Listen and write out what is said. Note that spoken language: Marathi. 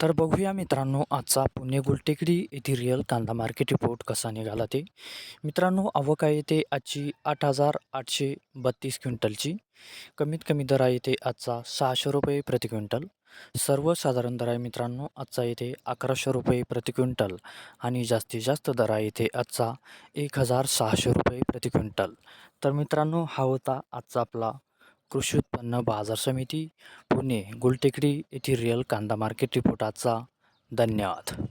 तर बघूया मित्रांनो आजचा पुणे गुलटेकडी येथे रिअल कांदा मार्केट रिपोर्ट कसा निघाला ते. मित्रांनो आवक आहे ते आजची आठ हजार आठशे बत्तीस क्विंटलची. कमीत कमी दर आहे ते आजचा सहाशे रुपये प्रति क्विंटल. सर्वसाधारण दर आहे मित्रांनो आजचा येथे अकराशे रुपये प्रति क्विंटल आणि जास्तीत जास्त दर आहे येथे आजचा एक हजार सहाशे रुपये प्रति क्विंटल. तर मित्रांनो हा होता आजचा आपला कृषी उत्पन्न बाजार समिती. पुणे गुलटेकडी येथील रिअल कांदा मार्केट रिपोर्टाचा धन्यवाद.